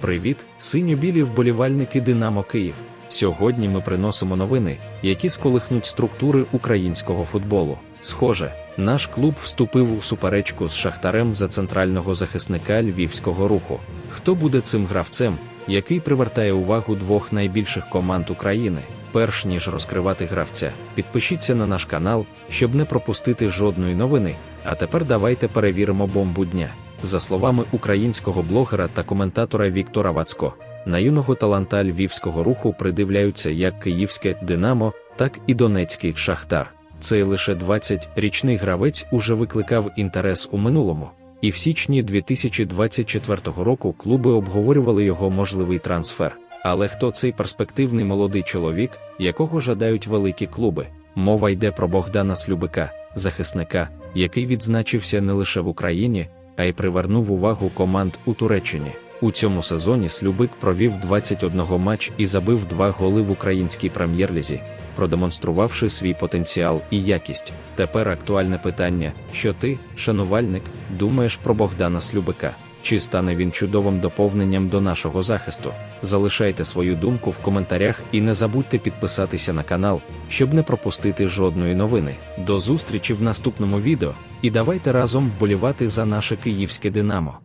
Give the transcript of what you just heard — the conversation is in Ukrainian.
Привіт, синьо-білі вболівальники Динамо Київ. Сьогодні ми приносимо новини, які сколихнуть структури українського футболу. Схоже, наш клуб вступив у суперечку з Шахтарем за центрального захисника львівського руху. Хто буде цим гравцем, який привертає увагу двох найбільших команд України? Перш ніж розкривати гравця, підпишіться на наш канал, щоб не пропустити жодної новини. А тепер давайте перевіримо бомбу дня. За словами українського блогера та коментатора Віктора Вацько, на юного таланта львівського руху придивляються як київське Динамо, так і донецький Шахтар. Цей лише 20-річний гравець уже викликав інтерес у минулому, і в січні 2024 року клуби обговорювали його можливий трансфер. Але хто цей перспективний молодий чоловік, якого жадають великі клуби? Мова йде про Богдана Слюбика, захисника, який відзначився не лише в Україні, а й привернув увагу команд у Туреччині. У цьому сезоні Слюбик провів 21 матч і забив два голи в українській прем'єр-лізі, продемонструвавши свій потенціал і якість. Тепер актуальне питання: що ти, шанувальник, думаєш про Богдана Слюбика? Чи стане він чудовим доповненням до нашого захисту? Залишайте свою думку в коментарях і не забудьте підписатися на канал, щоб не пропустити жодної новини. До зустрічі в наступному відео, і давайте разом вболівати за наше київське Динамо.